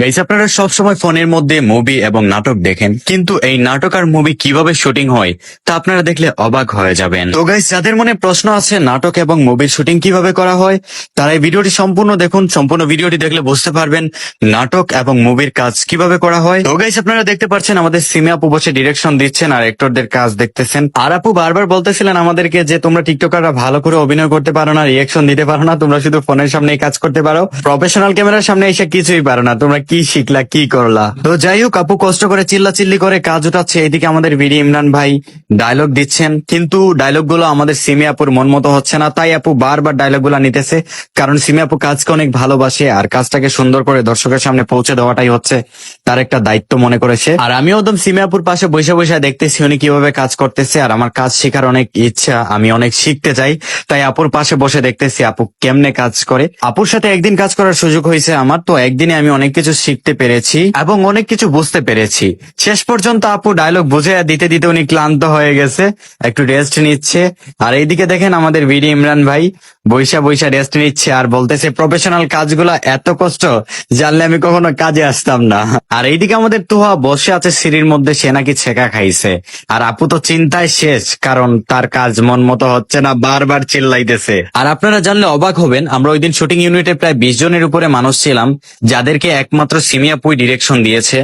Guys আপনারা সবসময় ফোনের মধ্যে মুভি এবং নাটক দেখেন, কিন্তু এই নাটক আর মুভি কীভাবে শুটিং হয়, তা আপনারা দেখলে অবাক হয়ে যাবেন। তো গাইস যাদের মনে প্রশ্ন আছে নাটক এবং মুভির শুটিং কীভাবে করা হয়, তারা এই ভিডিওটি সম্পূর্ণ দেখুন, সম্পূর্ণ ভিডিওটি দেখলে বুঝতে পারবেন নাটক এবং মুভির কাজ কীভাবে করা হয়। তো গাইস আপনারা দেখতে পাচ্ছেন আমাদের সিমে আপু বসে ডিরেকশন দিচ্ছেন আর অ্যাক্টরদের কাজ দেখতেছেন। আর আপু বারবার বলতেছিলেন আমাদেরকে যে তোমরা টিকটকাররা ভালো করে অভিনয় করতে পারো না রিয়াকশন দিতে পারো না, তোমরা শুধু ফোনের সামনে কাজ করতে পারো। প্রফেশনাল ক্যামেরার সামনে এসে কিছুই পারো না, তোমরা কি শিখলা, কি করলা? তো যাই হোক, আপু কষ্ট করে চিল্লা চিল্লি করে কাজ উঠাচ্ছে। এদিকে আমাদের বিডি ইমরান ভাই ডায়লগ দিচ্ছেন। কিন্তু ডায়লগগুলো আমাদের সিমি আপুর মন মতো হচ্ছে না। তাই আপু বারবার ডায়লগগুলা নিতেছে। কারণ সিমি আপু কাজকে অনেক ভালোবাসে আর কাজটাকে সুন্দর করে দর্শকের সামনে পৌঁছে দেওয়াটাই হচ্ছে তার একটা দায়িত্ব মনে করেছে আর আমিও একদম সিমি আপুর পাশে বসে বসে দেখতেছি উনি কীভাবে কাজ করতেছে। আর আমার কাজ শেখার অনেক ইচ্ছা, আমি অনেক শিখতে চাই। তাই আপুর পাশে বসে দেখতেছি আপু কেমনে কাজ করে। আপুর সাথে একদিন কাজ করার সুযোগ হয়েছে আমার। তো একদিনে আমি অনেক কিছু শিখতে পেরেছি এবং অনেক কিছু বুঝতে পেরেছি। শেষ পর্যন্ত আপু ডায়লগ বুঝে দিতে দিতে উনি ক্লান্ত হয়ে গেছে, একটু রেস্ট নিচ্ছে। আর এইদিকে দেখেন আমাদের বিডি ইমরান ভাই বৈশা বৈশা রেস্ট নিচ্ছে আর বলতেছে প্রফেশনাল কাজগুলা এত কষ্ট, জানলে আমি কখনো কাজে আসতাম না। আর এইদিকে আমাদের তোহা বসে আছে সিঁড়ির মধ্যে, সে নাকি ছেঁকা খাইছে। আর আপু তো চিন্তায় শেষ, কারণ তার কাজ মন মতো হচ্ছে না, বারবার চিল্লাইতেছে। আর আপনারা জানলে অবাক হবেন, আমরা ওই দিন শুটিং ইউনিটে প্রায় বিশ জনের উপরে মানুষ ছিলাম, যাদেরকে একমাত্র সিমিয়াপুই ডিরেকশন দিয়েছে।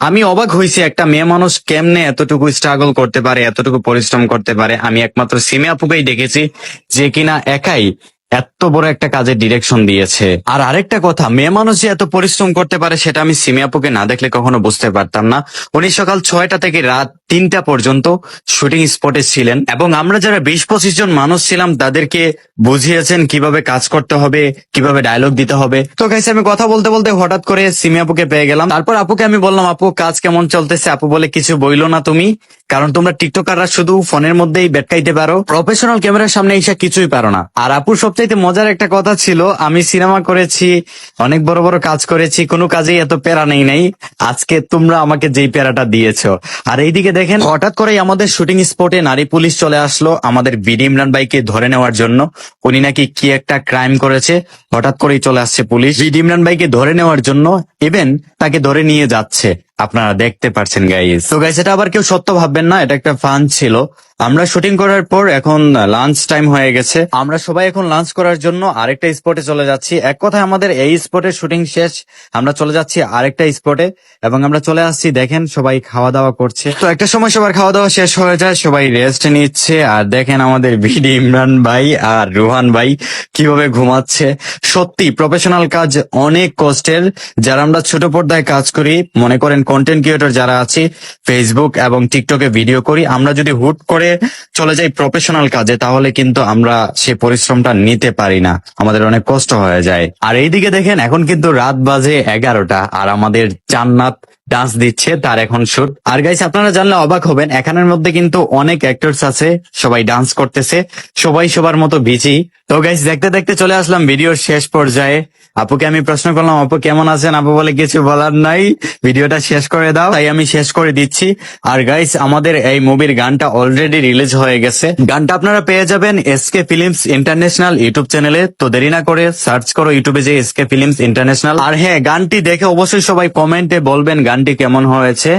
আমি অবাক হয়েছি একটা মেয়ে মানুষ কেমনে এতটুকু স্ট্রাগল করতে পারে, এতটুকু পরিশ্রম করতে পারে। আমি একমাত্র সিমে আপুকেই দেখেছি যে কিনা একাই এত বড় একটা কাজের ডিরেকশন দিয়েছে। আর আরেকটা কথা, মেয়ে মানুষ যে এত পরিশ্রম করতে পারে সেটা আমি সিমিয়াপুকে না দেখলে কখনো বুঝতে পারতাম না। উনি সকাল ছয়টা থেকে রাত তিনটা পর্যন্ত শুটিং স্পটে ছিলেন এবং আমরা যারা বিশ পঁচিশ জন মানুষ ছিলাম, তাদেরকে বুঝিয়েছেন কীভাবে কাজ করতে হবে, কীভাবে ডায়লগ দিতে হবে। তো গাইছে আমি কথা বলতে বলতে হঠাৎ করে সিমি আপুকে পেয়ে গেলাম। তারপর আপুকে আমি বললাম, আপু, কাজ কেমন চলতেছে? আপু বলে, কিছু বইলো না তুমি, কারণ তোমরা টিকটকাররা শুধু ফোনের মধ্যেই বেটকাইতে পারো। প্রফেশনাল ক্যামেরার সামনে এসে কিছুই পারো না। আর আপুর সবচাইতে মজার একটা কথা ছিল, আমি সিনেমা করেছি, অনেক বড় বড় কাজ করেছি, কোনো কাজেই এত প্যারা নেই নাই। আজকে তোমরা আমাকে যেই প্যারাটা দিয়েছ। আর এইদিকে দেখেন, হঠাৎ করে আমাদের শুটিং স্পটে নারী পুলিশ চলে আসলো আমাদের বিডি ইমরান ভাইকে ধরে নেওয়ার জন্য। উনি নাকি কি একটা ক্রাইম করেছে, হঠাৎ করেই চলে আসছে পুলিশ। বিডি ইমরান ভাইকে ধরে নেওয়ার জন্য ইভেন তাকে ধরে নিয়ে যাচ্ছে। আপনারা দেখতে পারছেন গাইস তো গাইস এটা আবার কেউ সত্য ভাববেন না, এটা একটা ফান ছিল। আমরা শুটিং করার পর এখন লাঞ্চ টাইম হয়ে গেছে। আমরা সবাই এখন লাঞ্চ করার জন্য আরেকটা স্পটে চলে যাচ্ছি। এক কথায় আমাদের এই স্পটের শুটিং শেষ। আমরা চলে যাচ্ছি আরেকটা স্পটে এবং আমরা চলে আসছি, দেখেন, সবাই খাওয়া দাওয়া করছে। তো, একটা সময় সবার খাওয়া দাওয়া শেষ হয়ে যায়, সবাই রেস্ট নিচ্ছে। আর দেখেন আমাদের বিডি ইমরান ভাই আর রুহান ভাই কীভাবে ঘুমাচ্ছে। সত্যি প্রফেশনাল কাজ অনেক কষ্টের। যারা আমরা ছোট পর্দায় কাজ করি। মনে করেন কন্টেন্ট ক্রিয়েটর যারা আছি ফেসবুক এবং টিকটকে ভিডিও করি, আমরা যদি হুট করে চলে যাই প্রফেশনাল কাজে, তাহলে কিন্তু আমরা সে পরিশ্রমটা নিতে পারি না। আমাদের অনেক কষ্ট হয়ে যায়। আর এইদিকে দেখেন, এখন কিন্তু রাত বাজে এগারোটা, আর আমাদের জান্নাত ডান্স দিচ্ছে, তার এখন শুট আর গাইস আপনারা জানলে অবাক হবেন, এখানের মধ্যে কিন্তু অনেক অ্যাক্টরস আছে, সবাই ডান্স করতেছে, সবাই সবার মতো বিজি তো গাইস দেখতে দেখতে চলে আসলাম ভিডিওর শেষ পর্যায়ে। আপুকে আমি প্রশ্ন করলাম, আপু, কেমন আছেন? আপু বলে, কিছু বলার নাই, ভিডিওটা শেষ করে দাও। তাই আমি শেষ করে দিচ্ছি। আর গাইস আমাদের এই মুভির গানটা অলরেডি রিলিজ হয়ে গেছে। গানটা আপনারা পেয়ে যাবেন এসকে ফিল্মস ইন্টারন্যাশনাল ইউটিউব চ্যানেলে তো দেরি না করে সার্চ করো ইউটিউবে যে এসকে ফিল্মস ইন্টারন্যাশনাল আর হ্যাঁ গানটি দেখে অবশ্যই সবাই কমেন্টে বলবেন গানটি কেমন হয়েছে?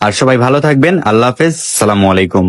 আর সবাই ভালো থাকবেন। আল্লাহ হাফেজ। সালামু আলাইকুম।